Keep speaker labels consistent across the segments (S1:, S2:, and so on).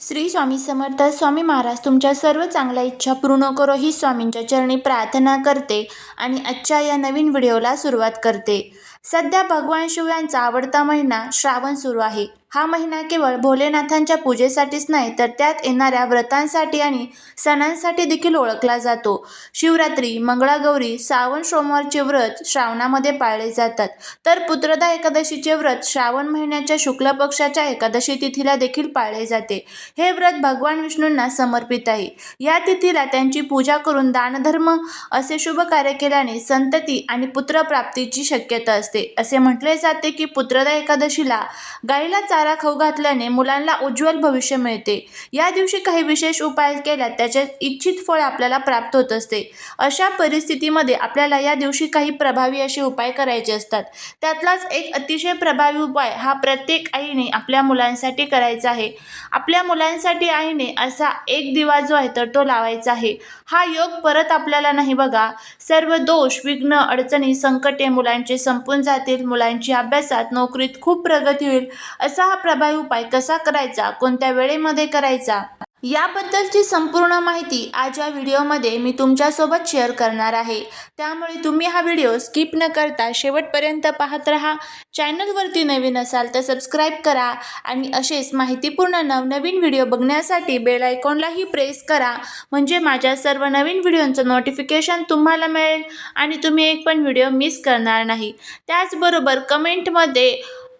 S1: श्री स्वामी समर्थ स्वामी महाराज तुमच्या सर्व चांगल्या इच्छा पूर्ण करो ही स्वामींच्या चरणी प्रार्थना करते आणि आजच्या या नवीन व्हिडिओला सुरुवात करते. सध्या भगवान शिव यांचा आवडता महिना श्रावण सुरू आहे. हा महिना केवळ भोलेनाथांच्या पूजेसाठीच नाही तर त्यात येणाऱ्या व्रतांसाठी आणि सणांसाठी देखील ओळखला जातो. शिवरात्री मंगळागौरी श्रावण सोमवारचे व्रत श्रावणामध्ये पाळले जातात. तर पुत्रदा एकादशीचे व्रत श्रावण महिन्याच्या शुक्ल पक्षाच्या एकादशी तिथीला देखील पाळले जाते. हे व्रत भगवान विष्णूंना समर्पित आहे. या तिथीला त्यांची पूजा करून दानधर्म असे शुभ कार्य केल्याने संतती आणि पुत्रप्राप्तीची शक्यता असते. असे म्हटले जाते की पुत्रदा एकादशीला गाईला चारा खाऊ घातल्याने मुलांना उज्ज्वल भविष्य मिळते. या दिवशी काही विशेष उपाय केल्यास त्याचे इच्छित फळ आपल्याला प्राप्त होत असते. अशा परिस्थितीमध्ये आपल्याला या दिवशी काही प्रभावी असे उपाय करायचे असतात. त्यातलाच एक अतिशय प्रभावी उपाय हा प्रत्येक आईने आपल्या मुलांसाठी करायचा आहे. आपल्या मुलांसाठी आईने असा एक दिवा जो आहे तर तो लावायचा आहे. हा योग परत आपल्याला नाही बघा. सर्व दोष विघ्न अडचणी संकटे मुलांचे संपून जातील. मुलांची अभ्यासात नोकरीत खूप प्रगती होईल. असा हा प्रभावी उपाय कसा करायचा? कोणत्या वेळेमध्ये करायचा? याबद्दलची संपूर्ण माहिती आज या व्हिडिओमध्ये मी तुमच्यासोबत शेअर करणार आहे. त्यामुळे तुम्ही हा व्हिडिओ स्किप न करता शेवटपर्यंत पाहत राहा. चॅनलवरती नवीन असाल तर सबस्क्राईब करा आणि असेच माहितीपूर्ण नवनवीन व्हिडिओ बघण्यासाठी बेल आयकॉनलाही प्रेस करा. म्हणजे माझ्या सर्व नवीन व्हिडिओंचं नोटिफिकेशन तुम्हाला मिळेल आणि तुम्ही एक पण व्हिडिओ मिस करणार नाही. त्याचबरोबर कमेंटमध्ये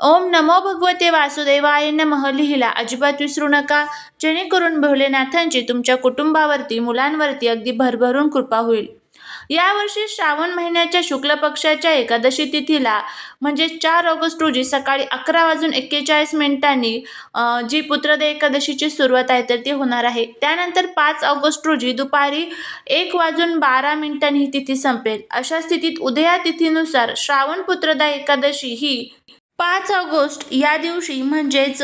S1: ओम नमो भगवते वासुदेवाय नमः लिहिला अजिबात विसरू नका. जेणेकरून भोलेनाथांची तुमच्या कुटुंबावरती मुलांवरती अगदी भरभरून कृपा होईल. यावर्षी श्रावण महिन्याच्या शुक्ल पक्षाच्या एकादशी तिथीला म्हणजे चार ऑगस्ट रोजी सकाळी अकरा वाजून एक्केचाळीस मिनिटांनी जी पुत्रदे एकादशीची सुरुवात आहे तर ती होणार आहे. त्यानंतर पाच ऑगस्ट रोजी दुपारी एक वाजून बारा मिनिटांनी ही तिथी संपेल. अशा स्थितीत उदया तिथीनुसार श्रावण पुत्रदा एकादशी ही पाच ऑगस्ट या दिवशी म्हणजेच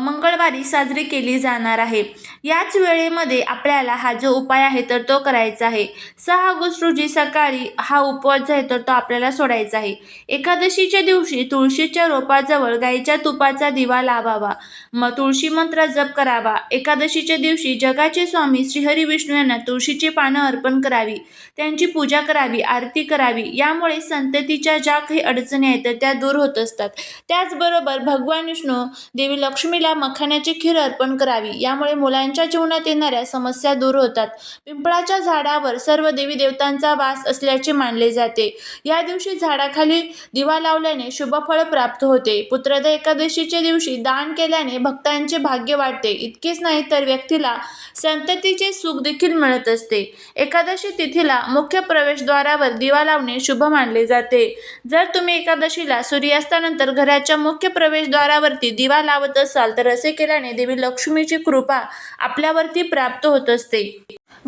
S1: मंगळवारी साजरी केली जाणार आहे. याच वेळेमध्ये आपल्याला हा जो उपाय आहे तर तो करायचा आहे. सहा ऑगस्ट रोजी सकाळी हा उपवास जो आहे तर तो आपल्याला सोडायचा आहे. एकादशीच्या दिवशी तुळशीच्या रोपाजवळ गाईच्या तुपाचा दिवा लावावा. मग तुळशी मंत्र जप करावा. एकादशीच्या दिवशी जगाचे स्वामी श्रीहरी विष्णू यांना तुळशीची पानं अर्पण करावी. त्यांची पूजा करावी आरती करावी. यामुळे संततीच्या ज्या काही अडचणी आहेत तर त्या दूर होत असतात. त्याचबरोबर भगवान विष्णू देवी लक्ष्मीला मखाण्याची खीर अर्पण करावी. यामुळे मुलांच्या जीवनात येणाऱ्या समस्या दूर होतात. पिंपळाच्या झाडावर सर्व देवी देवतांचा वास असल्याचे मानले जाते. या दिवशी झाडाखाली दिवा लावल्याने शुभफळ प्राप्त होते. पुत्रदय एकादशीच्या दिवशी दान केल्याने भक्तांचे भाग्य वाढते. इतकेच नाही तर व्यक्तीला संततीचे सुख देखील मिळत असते. एकादशी तिथीला मुख्य प्रवेशद्वारावर दिवा लावणे शुभ मानले जाते. जर तुम्ही एकादशीला सूर्यास्तानंतर घराच्या मुख्य प्रवेशद्वारावरती दिवा लावत असाल तर असे केल्याने देवी लक्ष्मीची कृपा आपल्यावरती प्राप्त होत असते.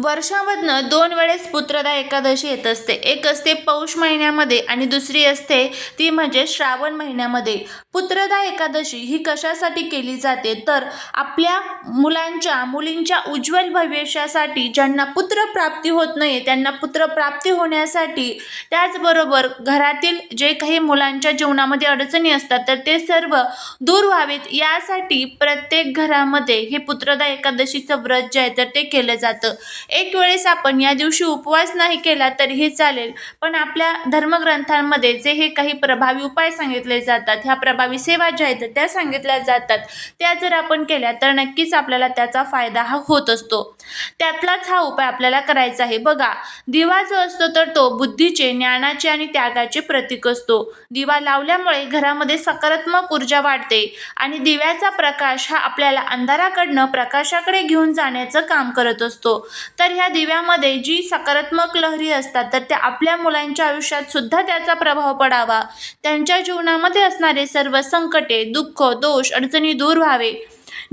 S1: वर्षामधनं दोन वेळेस पुत्रदा एकादशी येत असते. एक असते पौष महिन्यामध्ये आणि दुसरी असते ती म्हणजे श्रावण महिन्यामध्ये. पुत्रदा एकादशी ही कशासाठी केली जाते? तर आपल्या मुलांच्या मुलींच्या उज्ज्वल भविष्यासाठी ज्यांना पुत्रप्राप्ती होत नाही त्यांना पुत्रप्राप्ती होण्यासाठी त्याचबरोबर घरातील जे काही मुलांच्या जीवनामध्ये अडचणी असतात तर ते सर्व दूर व्हावेत. यासाठी प्रत्येक घरामध्ये हे पुत्रदा एकादशीचं व्रत जे आहे तर ते केलं जातं. एक वेळेस आपण या दिवशी उपवास नाही केला तरीही चालेल. पण आपल्या धर्मग्रंथांमध्ये जे हे काही प्रभावी उपाय सांगितले जातात ह्या प्रभावी सेवा ज्या आहेत त्या सांगितल्या जातात. त्या जर आपण केल्या तर नक्कीच आपल्याला त्याचा फायदा हा होत असतो. त्यातलाच हा उपाय आपल्याला करायचा आहे. बघा दिवा जो असतो तर तो बुद्धीचे ज्ञानाचे आणि त्यागाचे प्रतीक असतो. दिवा लावल्यामुळे घरामध्ये सकारात्मक ऊर्जा वाढते आणि दिव्याचा प्रकाश हा आपल्याला अंधाराकडनं प्रकाशाकडे घेऊन जाण्याचं काम करत असतो. तर ह्या दिव्यामध्ये जी सकारात्मक लहरी असतात तर त्या आपल्या मुलांच्या आयुष्यात सुद्धा त्याचा प्रभाव पडावा. त्यांच्या जीवनामध्ये असणारे सर्व संकटे दुःख दोष अडचणी दूर व्हावे.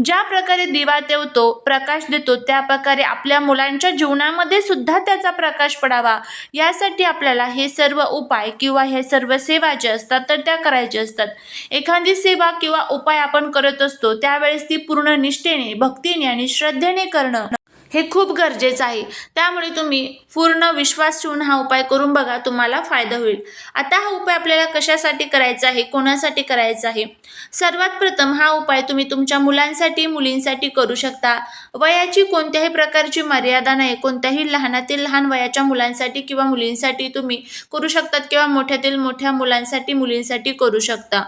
S1: ज्या प्रकारे दिवा तेवतो प्रकाश देतो त्या प्रकारे आपल्या मुलांच्या जीवनामध्ये सुद्धा त्याचा प्रकाश पडावा. यासाठी आपल्याला हे सर्व उपाय किंवा हे सर्व सेवा ज्या असतात तर त्या करायच्या असतात. एखादी सेवा किंवा उपाय आपण करत असतो त्यावेळेस ती पूर्ण निष्ठेने भक्तीने आणि श्रद्धेने करणं. हे खूप गरजेचं आहे. त्यामुळे तुम्ही पूर्ण विश्वास ठेवून हा उपाय करून बघा तुम्हाला फायदा होईल. आता हा उपाय आपल्याला कशासाठी करायचा आहे? कोणासाठी करायचा आहे? सर्वात प्रथम हा उपाय तुम्ही तुमच्या मुलांसाठी मुलींसाठी करू शकता. वयाची कोणत्याही प्रकारची मर्यादा नाही. कोणत्याही लहानातील लहान वयाच्या मुलांसाठी किंवा मुलींसाठी तुम्ही करू शकतात किंवा मोठ्यातील मोठ्या मुलांसाठी मुलींसाठी करू शकता.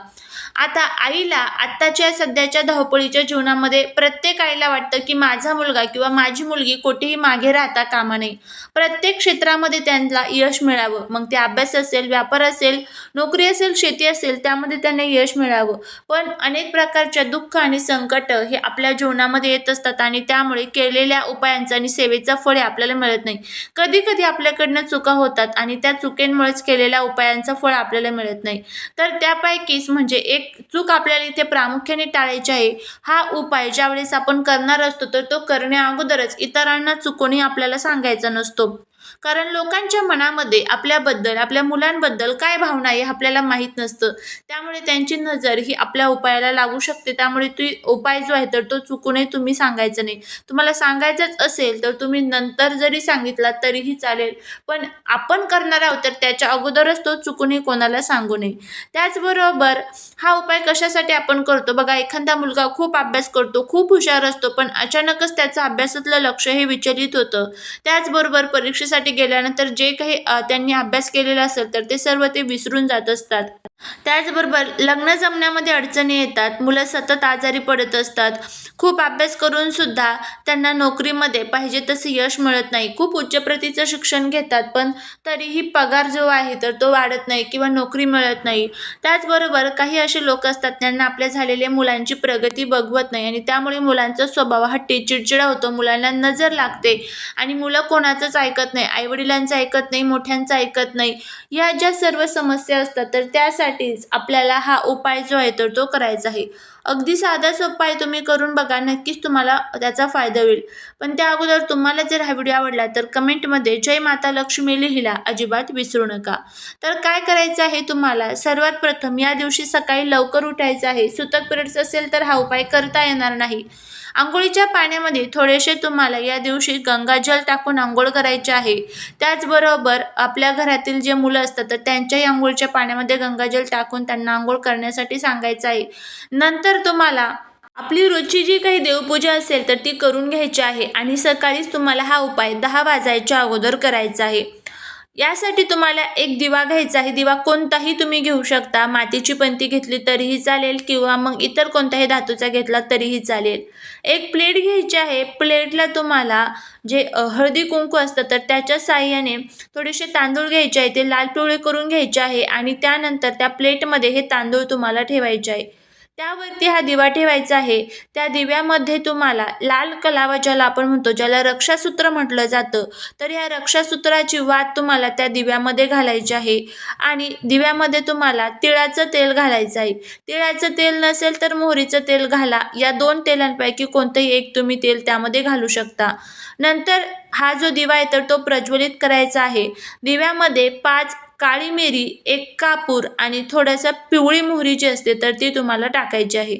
S1: आता आईला आत्ताच्या सध्याच्या धावपळीच्या जीवनामध्ये प्रत्येक आईला वाटतं की माझा मुलगा किंवा माझी मुलगी कुठेही मागे राहता कामा नये. प्रत्येक क्षेत्रामध्ये त्यांना यश मिळावं. मग ते अभ्यास असेल व्यापार असेल नोकरी असेल शेती असेल त्यामध्ये त्यांना यश मिळावं. पण अनेक प्रकारच्या दुःख आणि संकट हे आपल्या जीवनामध्ये येत असतात आणि त्यामुळे केलेल्या उपायांचं आणि सेवेचं फळ हे आपल्याला मिळत नाही. कधी कधी आपल्याकडनं चुका होतात आणि त्या चुकींमुळेच केलेल्या उपायांचं फळ आपल्याला मिळत नाही. तर त्यापैकीच म्हणजे एक चूक आपल्याला इथे प्रामुख्याने टाळायची आहे. हा उपाय ज्यावेळेस आपण करणार असतो तर तो करण्या अगोदरच इतरांना चुकूनही आपल्याला सांगायचा नसतो. कारण लोकांच्या मनामध्ये आपल्याबद्दल आपल्या मुलांबद्दल काय भावना आहे हे आपल्याला माहीत नसतं. त्यामुळे त्यांची नजर ही आपल्या उपायाला लागू शकते. त्यामुळे ती उपाय जो आहे तर तो चुकूनही तुम्ही सांगायचा नाही. तुम्हाला सांगायचंच असेल तर तुम्ही नंतर जरी सांगितला तरीही चालेल. पण आपण करणार आहोत तर त्याच्या अगोदरच तो चुकूनही कोणाला सांगू नये. त्याचबरोबर हा उपाय कशासाठी आपण करतो? बघा एखादा मुलगा खूप अभ्यास करतो खूप हुशार असतो पण अचानकच त्याचं अभ्यासातलं लक्ष हे विचलित होतं. त्याचबरोबर परीक्षेसाठी गेल्यानंतर जे काही त्यांनी अभ्यास केलेला असेल तर ते सर्व ते विसरून जात असतात. त्याचबरोबर लग्न जमण्यामध्ये अडचणी येतात. मुलं सतत आजारी पडत असतात. खूप अभ्यास करून सुद्धा त्यांना नोकरीमध्ये पाहिजे तसं यश मिळत नाही. खूप उच्च प्रतीचं शिक्षण घेतात पण तरीही पगार जो आहे तर तो वाढत नाही किंवा नोकरी मिळत नाही. त्याचबरोबर काही असे लोक असतात त्यांना आपल्या झालेल्या मुलांची प्रगती बघवत नाही आणि त्यामुळे मुलांचा स्वभाव हट्टी चिडचिडा होतो. मुलांना नजर लागते आणि मुलं कोणाचंच ऐकत नाही आईवडिलांचं ऐकत नाही मोठ्यांचं ऐकत नाही. या ज्या सर्व समस्या असतात तर त्यासाठीच आपल्याला हा उपाय जो आहे तर तो करायचा आहे. अगदी साधा सोपा आहे तुम्ही करून बघा नक्कीच तुम्हाला त्याचा फायदा होईल. पण त्या अगोदर तुम्हाला जर हा व्हिडिओ आवडला तर कमेंटमध्ये जय माता लक्ष्मी लिहिला अजिबात विसरू नका. तर काय करायचं आहे तुम्हाला? सर्वात प्रथम या दिवशी सकाळी लवकर उठायचं आहे. सुतक पिरियड्स असेल तर हा उपाय करता येणार नाही. आंघोळीच्या पाण्यामध्ये थोडेसे तुम्हाला या दिवशी गंगाजल टाकून आंघोळ करायचे आहे. त्याचबरोबर आपल्या घरातील जे मुलं असतात तर त्यांच्याही आंघोळीच्या पाण्यामध्ये गंगाजल टाकून त्यांना आंघोळ करण्यासाठी सांगायचं आहे. नंतर तुम्हाला आपली रोजची जी काही देवपूजा असेल तर ती करून घ्यायची आहे आणि सकाळीच तुम्हाला हा उपाय दहा वाजायच्या अगोदर करायचा आहे. यासाठी तुम्हाला एक दिवा घ्यायचा आहे. दिवा कोणताही तुम्ही घेऊ शकता. मातीची पंती घेतली तरीही चालेल किंवा मग इतर कोणताही धातूचा घेतला तरीही चालेल. एक प्लेट घ्यायची आहे. प्लेटला तुम्हाला जे हळदी कुंकू असतं तर त्याच्या साह्याने थोडेसे तांदूळ घ्यायचे आहे. ते लाल पिवळे करून घ्यायचे आहे आणि त्यानंतर त्या प्लेटमध्ये हे तांदूळ तुम्हाला ठेवायचे आहे. त्यावरती हा दिवा ठेवायचा आहे. त्या दिव्यामध्ये तुम्हाला लाल कलावा ज्याला आपण म्हणतो ज्याला रक्षासूत्र म्हटलं जातं तर ह्या रक्षासूत्राची वात तुम्हाला त्या दिव्यामध्ये घालायची आहे. आणि दिव्यामध्ये तुम्हाला तिळाचं तेल घालायचं आहे. तिळाचं तेल नसेल तर मोहरीचं तेल घाला. या दोन तेलांपैकी कोणतंही एक तुम्ही तेल त्यामध्ये घालू शकता. नंतर हा जो दिवा आहे तर तो प्रज्वलित करायचा आहे. दिव्यामध्ये पाच काळी मिरी एक कापूर आणि थोडासा पिवळी मोहरी जी असते तर ती तुम्हाला टाकायची आहे.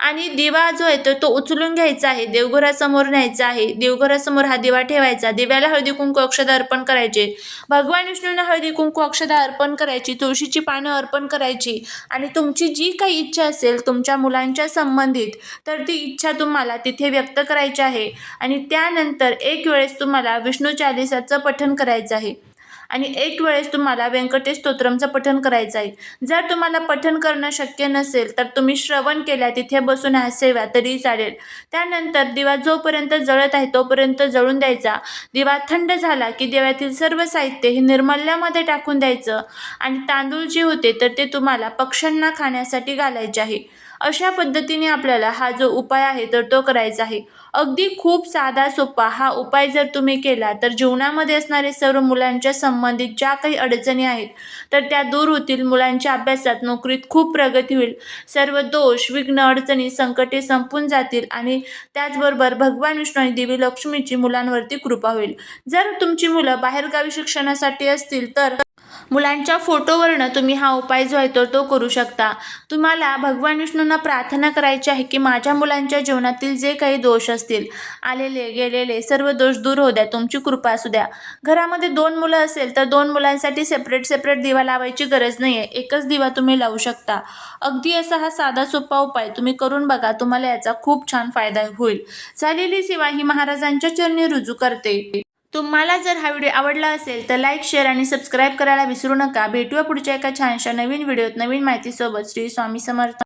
S1: आणि दिवा जो आहे तर तो उचलून घ्यायचा आहे. देवघरासमोर न्यायचा आहे. देवघरासमोर हा दिवा ठेवायचा. दिव्याला हळदी कुंकू अक्षदा अर्पण करायचे. भगवान विष्णूंना हळदी कुंकू अक्षदा अर्पण करायची. तुळशीची पानं अर्पण करायची. आणि तुमची जी काही इच्छा असेल तुमच्या मुलांच्या संबंधित तर ती इच्छा तुम्हाला तिथे व्यक्त करायची आहे. आणि त्यानंतर एक वेळेस तुम्हाला विष्णू चालिसाचं पठण करायचं आहे. आणि एक वेळेस तुम्हाला व्यंकटेश स्तोत्रमचं पठण करायचं आहे. जर तुम्हाला पठण करणं शक्य नसेल तर तुम्ही श्रवण केल्या तिथे बसून हास्यव्या तरी चालेल. त्यानंतर दिवा जोपर्यंत जळत आहे तोपर्यंत जळून द्यायचा. दिवा थंड झाला की दिव्यातील सर्व साहित्य हे निर्मल्यामध्ये टाकून द्यायचं. आणि तांदूळ जे होते तर ते तुम्हाला पक्ष्यांना खाण्यासाठी घालायचे आहे. अशा पद्धतीने आपल्याला हा जो उपाय आहे तर तो करायचा आहे. अगदी खूप साधा सोपा हा उपाय जर तुम्ही केला तर जीवनामध्ये असणारे सर्व मुलांच्या संबंधित ज्या काही अडचणी आहेत तर त्या दूर होतील मुलांच्या अभ्यासात नोकरीत खूप प्रगती होईल. सर्व दोष विघ्न अडचणी संकटे संपून जातील आणि त्याचबरोबर भगवान विष्णू आणि देवी लक्ष्मीची मुलांवरती कृपा होईल. जर तुमची मुलं बाहेरगावी शिक्षणासाठी असतील तर मुलांच्या फोटोवरनं तुम्ही हा उपाय जो आहे तो तो करू शकता. तुम्हाला भगवान विष्णूंना प्रार्थना करायची आहे की माझ्या मुलांच्या जीवनातील जे काही दोष असतील आलेले गेलेले सर्व दोष दूर होऊ द्या तुमची कृपा असू द्या. घरामध्ये दोन मुलं असेल तर दोन मुलांसाठी सेपरेट सेपरेट दिवा लावायची गरज नाही आहे एकच दिवा तुम्ही लावू शकता. अगदी असा हा साधा सोपा उपाय तुम्ही करून बघा तुम्हाला याचा खूप छान फायदा होईल. झालेली सेवा ही महाराजांच्या चरणी रुजू करते. तुम्हाला जर हा व्हिडिओ आवडला असेल तर लाईक शेअर आणि सबस्क्राईब करायला विसरू नका. भेटूया पुढच्या एका छानशा नवीन व्हिडिओत नवीन माहितीसोबत. श्री स्वामी समर्थ.